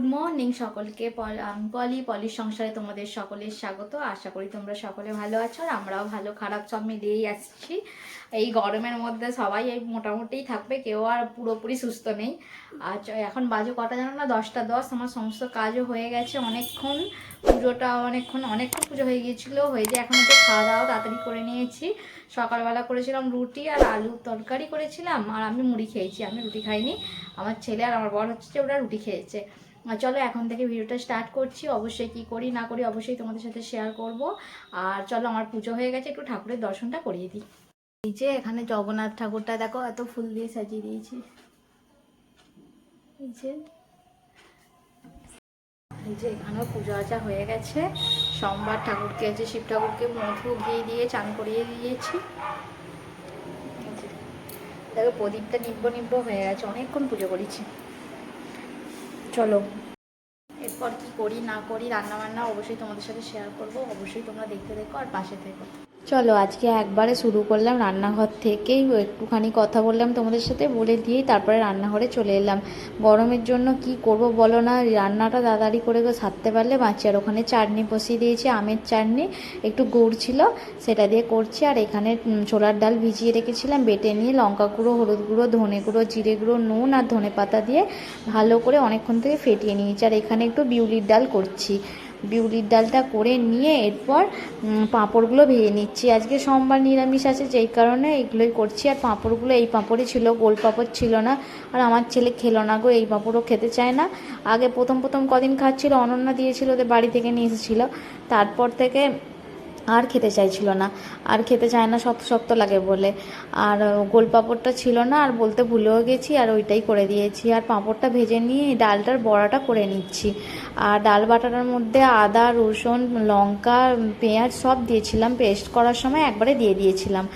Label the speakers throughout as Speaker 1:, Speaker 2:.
Speaker 1: Good morning সকলকে। পল- পলি সংসারে তোমাদের সকলের স্বাগত। আশা করি তোমরা সকলে ভালো আছো আর আমরাও ভালো, খারাপ সব মিলিয়েই আসছি। এই গরমের মধ্যে সবাই এই মোটামুটিই থাকবে, কেউ আর পুরোপুরি সুস্থ নেই। আর এখন বাজে কটা জানো না? দশটা দশ। আমার সমস্ত কাজও হয়ে গেছে অনেকক্ষণ। পুজোটা অনেকক্ষণ অনেকক্ষণ পুজো হয়ে গিয়েছিল। হয়ে যে এখন একটু খাওয়া দাওয়া তাড়াতাড়ি করে নিয়েছি। সকালবেলা করেছিলাম রুটি আর আলু তরকারি করেছিলাম। আর আমি মুড়ি খেয়েছি। আমি রুটি খাইনি। আমার ছেলে আর আমার বর হচ্ছে যে ওরা রুটি খেয়েছে। চলো এখন থেকে ভিডিওটা স্টার্ট করছি। অবশ্যই কি করি, না করি অবশ্যই তোমাদের সাথে শেয়ার করব। আর চলো, আমার পুজো হয়ে গেছে, একটু ঠাকুরের দর্শনটা করিয়ে দিই। এই যে এখানে জগন্নাথ ঠাকুরটা, দেখো এত ফুল দিয়ে সাজিয়ে দিয়েছি। এই যে এই যে এখানেও পুজো আচা হয়ে গেছে। সোমবার ঠাকুরকে যে শিব ঠাকুরকে মধু ঘি দিয়ে চান করিয়ে দিয়েছি। দেখো প্রদীপটা নিব্ব নিব্ব হয়ে গেছে, অনেকক্ষণ পুজো করেছি। চলো। এরপর কি করি না করি রান্নাবান্না অবশ্যই তোমাদের সাথে শেয়ার করব, অবশ্যই তোমরা দেখতে দেখো আর পাশে থেকো। চলো, আজকে একবারে শুরু করলাম রান্নাঘর থেকেই। একটুখানি কথা বললাম তোমাদের সাথে, বলে দিয়েই তারপরে রান্নাঘরে চলে এলাম। গরমের জন্য কি করব বলো না, রান্নাটা তাড়াতাড়ি করে সারতে পারলে বাঁচি। আর ওখানে চাটনি বসিয়ে দিয়েছি, আমের চাটনি, একটু গুড় ছিল, সেটা দিয়ে করছি। আর এখানে ছোলার ডাল ভিজিয়ে রেখেছিলাম, বেটে নিয়ে লঙ্কা গুঁড়ো, হলুদ গুঁড়ো, ধনে গুঁড়ো, জিরে গুঁড়ো, নুন আর ধনে পাতা দিয়ে ভালো করে অনেকক্ষণ থেকে ফেটিয়ে নিয়েছি। আর এখানে একটু বিউলির ডাল করছি। বিউলির ডালটা করে নিয়ে এরপর পাঁপড়গুলো ভেজে নিচ্ছি। আজকে সোমবার নিরামিষ আছে, যেই কারণে এইগুলোই করছি। আর পাঁপড়গুলো, এই পাঁপড়ই ছিল, গোল পাঁপড় ছিল না। আর আমার ছেলে খেলো না গো, এই পাঁপড়ও খেতে চায় না। আগে প্রথম প্রথম কদিন খাচ্ছিল, অনন্যা দিয়েছিল, ওদের বাড়ি থেকে নিয়ে এসেছিল। তারপর থেকে আর খেতে চাইছিল না। আর খেতে চায় না শক্ত শক্ত লাগে বলে। আর গোল পাঁপড়টা ছিল না, আর বলতে ভুলেও গেছি, আর ওইটাই করে দিয়েছি। আর পাঁপড়টা ভেজে নিয়ে ডালটার বড়াটা করে নিচ্ছি। আর ডাল বাটাটার মধ্যে আদা, রসুন, লঙ্কা পেঁয়াজ সব দিয়েছিলাম। পেস্ট করার সময় একবারে দিয়ে দিয়েছিলাম।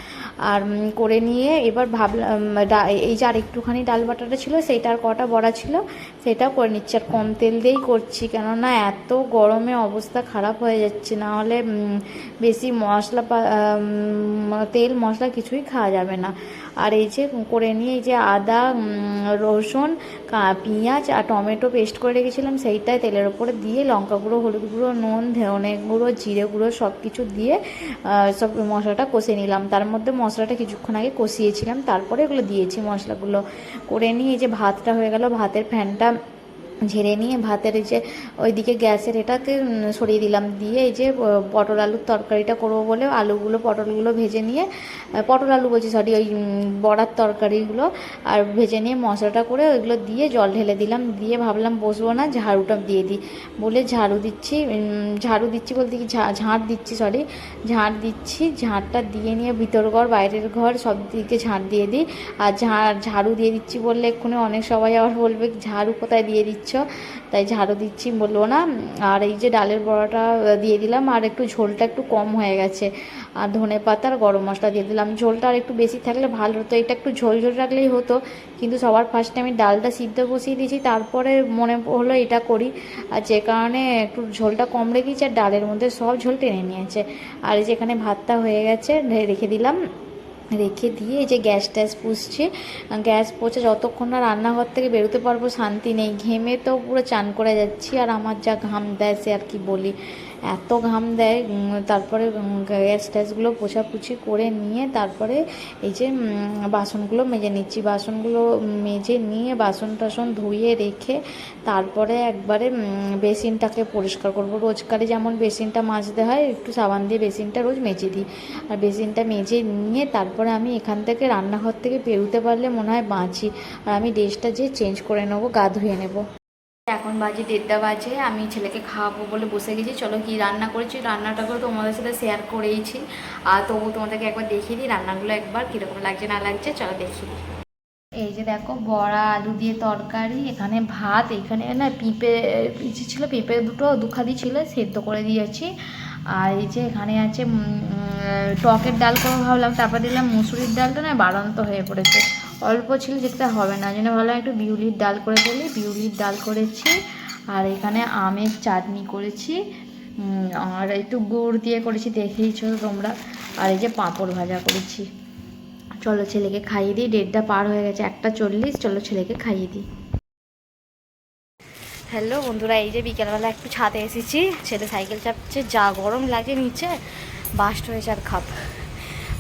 Speaker 1: আর করে নিয়ে এবার ভাবলাম এই যে আর একটুখানি ডাল বাটাটা ছিল, সেইটার কটা বড়া ছিল সেটাও করে নিচ্ছি। আর কম তেল দিয়েই করছি, কেননা এত গরমে অবস্থা খারাপ হয়ে যাচ্ছে। না হলে বেশি মশলা তেল মশলা কিছুই খাওয়া যাবে না। আর এই যে করে নিয়ে এই যে আদা রসুন পেঁয়াজ আর টমেটো পেস্ট করে রেখেছিলাম, সেইটাই তেলের ওপরে দিয়ে লঙ্কা গুঁড়ো, হলুদ গুঁড়ো, নুন, ধনে গুঁড়ো, জিরে গুঁড়ো সব কিছু দিয়ে সব মশলাটা কষে নিলাম। তার মধ্যে মশলাটা কিছুক্ষণ আগে কষিয়েছিলাম, তারপরে এগুলো দিয়েছি মশলাগুলো। করে নিয়ে এই যে ভাতটা হয়ে গেল, ভাতের ফ্যানটা ঝেড়ে নিয়ে ভাতের যে ওইদিকে গ্যাসের এটাকে সরিয়ে দিলাম। দিয়ে এই যে পটল আলুর তরকারিটা করব বলে আলুগুলো, পটলগুলো ভেজে নিয়ে পটল আলু বলছি সরি ওই বড়ার তরকারিগুলো আর ভেজে নিয়ে মশলাটা করে ওইগুলো দিয়ে জল ঢেলে দিলাম। দিয়ে ভাবলাম বসবো না, ঝাড়ুটা দিয়ে দিই। বলে ঝাড়ু দিচ্ছি ঝাড়ু দিচ্ছি বলতে কি ঝাঁট দিচ্ছি সরি ঝাঁট দিচ্ছি, ঝাঁটটা দিয়ে নিয়ে ভিতর ঘর, বাইরের ঘর সব দিকে ঝাঁট দিয়ে দিই। আর ঝাড় ঝাড়ু দিয়ে দিচ্ছি বললে এক্ষুনি অনেক সবাই আবার বলবে, ঝাড়ু কোথায় দিয়ে দিচ্ছ? তাই ঝাড়ু দিচ্ছি বলব না। আর এই যে ডালের বড়াটা দিয়ে দিলাম, আর একটু ঝোলটা একটু কম হয়ে গেছে। আর ধনে পাতা আর গরম মশলা দিয়ে দিলাম। ঝোলটা আর একটু বেশি থাকলে ভালো হতো, এটা একটু ঝোল ঝোল রাখলেই হতো। কিন্তু সবার ফার্স্টে আমি ডালটা সিদ্ধ বসিয়ে দিয়েছি, তারপরে মনে হলো এটা করি। আর যে কারণে একটু ঝোলটা কম রেখেছি, আর ডালের মধ্যে সব ঝোল টেনে নিয়েছে। আর যেখানে ভাতটা হয়ে গেছে রেখে দিলাম। রেখে দিয়ে এই যে গ্যাস ট্যাস পুষছে গ্যাস পচে যতক্ষণ না রান্নাঘর থেকে বেরোতে পারব, শান্তি নেই। ঘেমে তো পুরো চান করে যাচ্ছি, আর আমার যা ঘাম দেয় সে আর কি বলি। এত ঘাম দেয় তারপরে গ্যাস ট্যাসগুলো পোছাপুছি করে নিয়ে তারপরে এই যে বাসনগুলো মেজে নিচ্ছি। বাসনগুলো মেজে নিয়ে বাসন টাসন ধুয়ে রেখে তারপরে একবারে বেসিনটাকে পরিষ্কার করব। রোজকারে যেমন বেসিনটা মাজতে হয়, একটু সাবান দিয়ে বেসিনটা রোজ মেজে দিই। আর বেসিনটা মেজে নিয়ে তারপরে আমি এখান থেকে রান্নাঘর থেকে বেরোতে পারলে মনে হয় বাঁচি। আর আমি ড্রেসটা যে চেঞ্জ করে নেব, গা ধুয়ে নেব। এখন বাজে দেড়টা বাজে, আমি ছেলেকে খাওয়াবো বলে বসে গেছি। চলো কি রান্না করেছি? রান্নাটা করে তোমাদের সাথে শেয়ার করেইছি। আর তবু তোমাদেরকে একবার দেখিয়ে দিই রান্নাগুলো একবার কীরকম লাগছে, না লাগছে, চলো দিই এই যে দেখো, বড়া, আলু দিয়ে তরকারি, এখানে ভাত, এখানে না পিঁপে ছিল, পেঁপে দুটো, দুখাদি ছিল, সেদ্ধ করে দিয়েছি। আর এই যে এখানে আছে টকের ডাল করে ভাবলাম, তারপর দিলাম মুসুরির ডালটা, না বাড়ন্ত হয়ে পড়েছে। অল্প ছিল যেটা হবে না জন্য ভাবলাম একটু বিউলির ডাল করে দিলি বিউলির ডাল করেছি, আর এখানে আমের চাটনি করেছি আর একটু গুড় দিয়ে করেছি, দেখেইছো তোমরা। আর এই যে পাঁপড় ভাজা করেছি। চলো ছেলেকে খাইয়ে দিই ডেটটা পার হয়ে গেছে, একটা চল্লিশ, চলো ছেলেকে খাইয়ে দিই। হ্যালো বন্ধুরা, এই যে বিকেলবেলা একটু ছাদে এসেছি, ছেলে সাইকেল চাপছে, যা গরম লাগে নিচে, বাস্ট হয়েছে আর খাপ।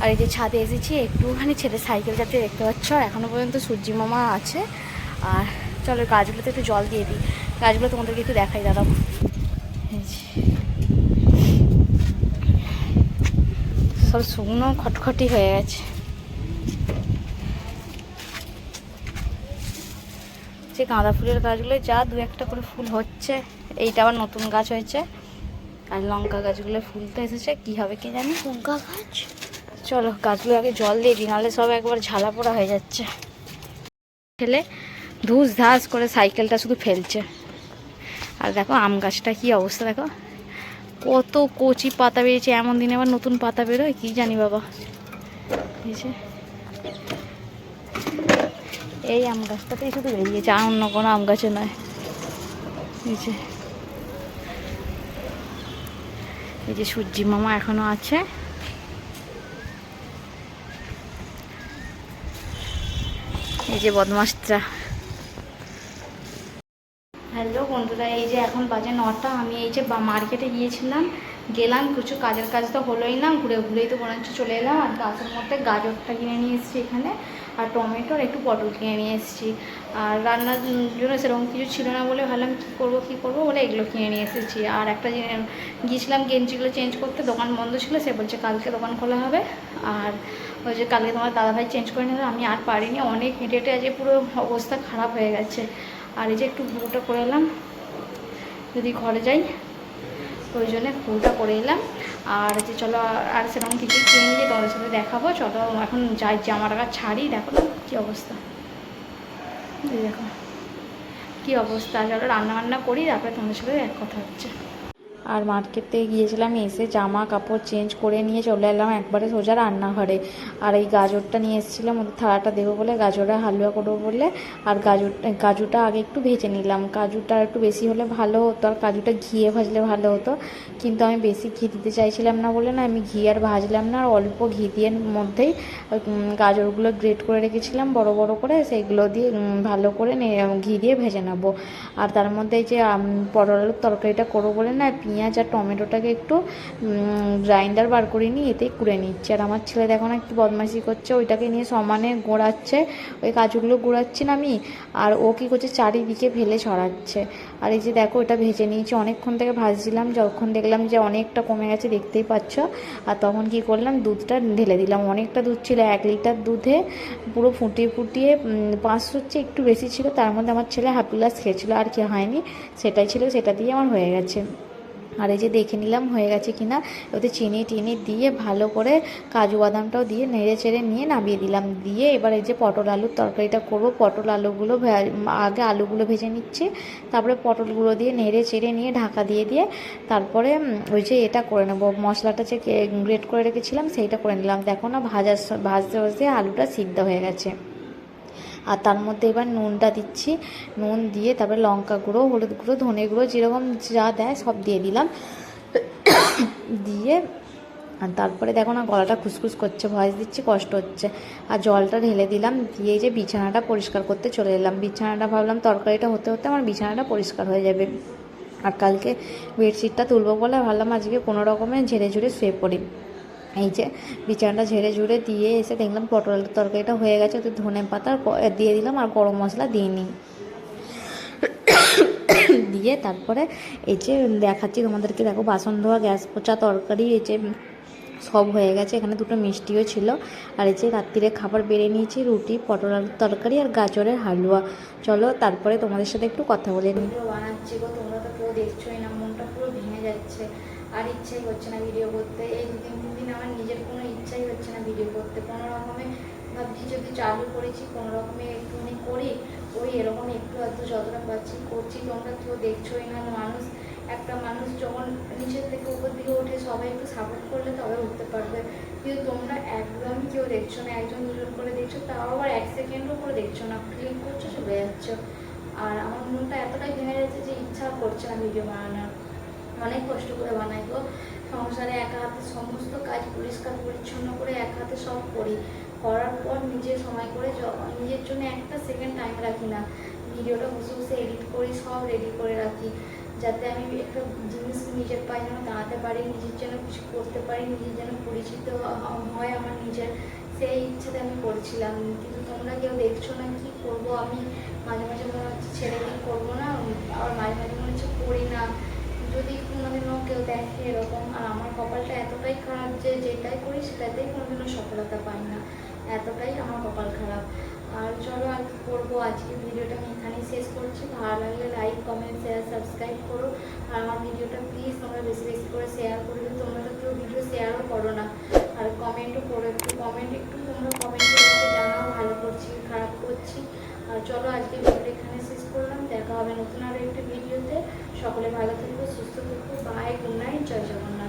Speaker 1: আর এই যে ছাদে এসেছি, একটুখানি ছেলে সাইকেল যাতে দেখতে পাচ্ছ। এখনও পর্যন্ত সূর্যি মামা আছে। আর চলো গাছগুলোতে একটু জল দিয়ে দিই। গাছগুলো তোমাদেরকে একটু দেখাই যে। সব শুকনো, খটখটি হয়ে গেছে। যে গাঁদা ফুলের গাছগুলো, যা দু একটা করে ফুল হচ্ছে। এইটা আবার নতুন গাছ হয়েছে। আর লঙ্কা গাছগুলো ফুল তো এসেছে, কি হবে কি জানি?
Speaker 2: লঙ্কা গাছ?
Speaker 1: চলো, গাছগুলো আগে জল দিয়ে দিই, নাহলে সব একবার ঝালা পোড়া হয়ে যাচ্ছে। ফেলে ধুস ধাস করে সাইকেলটা শুধু ফেলছে। আর দেখো, আম গাছটা কি অবস্থা দেখো। কত কচি পাতা বেরিয়েছে, এমন দিনে আবার নতুন পাতা বেরোয়, কি জানি বাবা। এই এই আম গাছটাতেই শুধু বেরিয়েছে, আর অন্য কোনো আম গাছে নয়। এই এই যে সূর্যি মামা এখনও আছে। এই যে বদমাসটা হ্যালো বন্ধুরা, এই যে এখন বাজে নটা, আমি এই যে মার্কেটে গিয়েছিলাম, গেলাম, কিছু কাজের কাজ তো হলোই না, ঘুরে ঘুরেই তো মনে হচ্ছে চলে এলাম, আর গাছের মধ্যে গাজরটা কিনে নিয়ে এসেছি এখানে। আর টমেটোর একটু পটল কিনে নিয়ে এসেছি। আর রান্নার জন্য সেরকম কিছু ছিল না বলে ভাবলাম কী করব কী করব বলে এগুলো কিনে নিয়ে এসেছি। আর একটা জিনিস- গিয়েছিলাম গেঞ্জিগুলো চেঞ্জ করতে, দোকান বন্ধ ছিল, সে বলছে কালকে দোকান খোলা হবে। আর ওই যে কালকে তোমার দাদাভাই চেঞ্জ করে নিল, আমি আর পারিনি। অনেক হেঁটে হেঁটে আজকে পুরো অবস্থা খারাপ হয়ে গেছে। আর এই যে একটু ভুটা করে এলাম, যদি ঘরে যাই। জন্য ফুলটা করে এলাম। আর যে চলো আর সেরকম কিছু কিনে নিয়ে তোমাদের সাথে দেখাবো। চলো এখন যাই জামা টাকা ছাড়ি। দেখো না কী অবস্থা। দেখো। কী অবস্থা? চলো রান্না বান্না করি, তারপরে তোমাদের সাথে এক কথা হচ্ছে। আর মার্কেটে গিয়েছিলাম এসে জামা কাপড় চেঞ্জ করে নিয়ে চলে এলাম একবারে সোজা রান্নাঘরে। আর এই গাজরটা নিয়ে এসেছিলাম ওদের থালাটা দেবো বলে গাজরের হালুয়া করব বলে আর গাজর কাজুটা আগে একটু ভেজে নিলাম। কাজুটা একটু বেশি হলে ভালো হতো আর কাজুটা ঘিয়ে ভাজলে ভালো হতো। কিন্তু আমি বেশি ঘি দিতে চাইছিলাম না বলে না আমি ঘি আর ভাজলাম না আর অল্প ঘি দিয়ে মধ্যেই গাজরগুলো গ্রেট করে রেখেছিলাম বড় বড় করে সেইগুলো দিয়ে ভালো করে ঘি দিয়ে ভেজে নেব। আর তার মধ্যে যে আম, পটল আলুর তরকারিটা করব বলে না পেঁয়াজ আর টমেটোটাকে একটু গ্রাইন্ডার বার করে নিয়ে এতেই কুড়ে নিচ্ছে। আর আমার ছেলে দেখো না একটু বদমাইশি করছে, ওইটাকে নিয়ে সমানে গোড়াচ্ছে, ওই কাজুগুলো গোড়াচ্ছি না আমি, আর ও কী করছে, চারিদিকে ফেলে ছড়াচ্ছে। আর এই যে দেখো এটা ভেজে নিয়েছি। অনেকক্ষণ থেকে ভাজছিলাম, যখন দেখলাম যে অনেকটা কমে গেছে, দেখতেই পাচ্ছ। আর তখন কি করলাম, দুধটা ঢেলে দিলাম। অনেকটা দুধ ছিল, এক লিটার দুধে পুরো ফুটিয়ে ফুটিয়ে পাঁচশো হচ্ছে একটু বেশি ছিল। তার মধ্যে আমার ছেলে হাফ গ্লাস খেয়েছিল, আর কি হয়নি। সেটাই ছিল, সেটা দিয়ে আমার হয়ে গেছে। আর এই যে দেখে নিলাম হয়ে গেছে কিনা ওতে চিনি টিনি দিয়ে ভালো করে কাজু বাদামটাও দিয়ে নেড়ে চেড়ে নিয়ে নামিয়ে দিলাম। দিয়ে এবার এই যে পটল আলুর তরকারিটা করব। পটল আলুগুলো আগে আলুগুলো ভেজে নিচ্ছি, তারপরে পটলগুলো দিয়ে নেড়ে চেড়ে নিয়ে ঢাকা দিয়ে দিয়ে তারপরে ওই যে এটা করে নেব। মশলাটা যে গ্রেট করে রেখেছিলাম, সেইটা করে নিলাম। দেখো না, ভাজার ভাজতে ভাজতে আলুটা সিদ্ধ হয়ে গেছে। আর তার মধ্যে এবার নুনটা দিচ্ছি। নুন দিয়ে তারপরে লঙ্কা গুঁড়ো, হলুদ গুঁড়ো, ধনে গুঁড়ো, যেরকম যা দেয় সব দিয়ে দিলাম। দিয়ে আর তারপরে দেখো না গলাটা খুসখুস করছে, ভয়েস দিচ্ছি, কষ্ট হচ্ছে। আর জলটা ঢেলে দিলাম, দিয়ে যে বিছানাটা পরিষ্কার করতে চলে এলাম। বিছানাটা ভাবলাম তরকারিটা হতে হতে আমার বিছানাটা পরিষ্কার হয়ে যাবে। আর কালকে বেডশিটটা তুলবো বলে ভাবলাম আজকে কোনো রকমে ঝেড়ে ঝুড়ে শুয়ে পড়ি। এই যে বিছানাটা ঝেড়ে ঝুড়ে দিয়ে এসে দেখলাম পটল আলুর তরকারিটা হয়ে গেছে ওতে ধনে পাতা দিয়ে দিলাম আর গরম মশলা দিয়ে নিই। দিয়ে তারপরে এই যে দেখাচ্ছি তোমাদেরকে, দেখো বাসন ধোয়া, গ্যাস পোচা তরকারি, এই যে সব হয়ে গেছে। এখানে দুটো মিষ্টিও ছিল। আর এই যে রাত্রিরে খাবার বেড়ে নিয়েছি, রুটি, পটল আলুর তরকারি আর গাজরের হালুয়া। চলো তারপরে তোমাদের সাথে একটু কথা বলে নিই। বানাচ্ছি গো, তোমরা তো কেউ দেখছোই না, মনটা পুরো ভেঙে যাচ্ছে। আর ইচ্ছাই হচ্ছে না ভিডিও করতে। এই দু তিন দিন আমার নিজের কোনো ইচ্ছাই হচ্ছে না ভিডিও করতে। কোনো রকমে ভাবছি যদি চালু করেছি, কোনো রকমে একটুখানি করি, ওই এরকম একটু আধটু যতটা পাচ্ছি করছি। তোমরা কেউ দেখছোই না, মানুষ, একটা মানুষ যখন নিচের থেকে উপর দিকে ওঠে, সবাই একটু সাপোর্ট করলে তবে উঠতে পারবে। কিন্তু তোমরা একদম কেউ দেখছ না, একজন দুজন করে দেখছ, তাও আবার এক সেকেন্ডও করে দেখছ না। ক্লিক করছ, চলে যাচ্ছ। আর আমার মনটা এতটাই ভেঙে যাচ্ছে যে ইচ্ছা করছে না ভিডিও বানানোর। অনেক কষ্ট করে বানাই গো। সংসারে একা হাতে সমস্ত কাজ পরিষ্কার, পরিচ্ছন্ন করে এক হাতে সব করি। করার পর নিজে সময় করে নিজের জন্য একটা সেকেন্ড টাইম রাখি না। ভিডিওটা বসে বসে এডিট করি, সব রেডি করে রাখি। যাতে আমি একটা জিনিস নিজের পায়ে যেন দাঁড়াতে পারি, নিজের জন্য কিছু করতে পারি নিজের যেন পরিচিত হয় আমার নিজের। সেই ইচ্ছাতে আমি করছিলাম। কিন্তু তোমরা কেউ দেখছ না কি করব আমি? মাঝে মাঝে মনে হচ্ছে ছেড়ে দিয়ে করব না? আবার মাঝে মাঝে মনে হচ্ছে করি না। যদি কোনোদিনও কেউ দেখে এরকম, আর আমার কপালটা এতটাই খারাপ যে যেটাই করি সেটাতেই কোনোদিনও সফলতা পাই না। এতটাই আমার কপাল খারাপ। আর চলো আর কি করব? আজকে ভিডিওটা আমি এখানেই শেষ করছি। ভালো লাগলে লাইক কমেন্ট শেয়ার সাবস্ক্রাইব করো। আর আমার ভিডিওটা প্লিজ তোমরা বেশি বেশি করে শেয়ার করবে। তোমরা তো কেউ ভিডিও শেয়ারও করো না। আর কমেন্টও করো একটু। কমেন্ট একটু তোমরা কমেন্ট করে জানাও। ভালো করছি, খারাপ করছি। আর চলো আজকে ভিডিওটা এখানে শেষ করলাম। দেখা হবে নতুন আরও একটি ভিডিওতে সকলে ভালো থাকবে সুস্থ থাকবে বাই গুড নাইট জয় জগন্নাথ।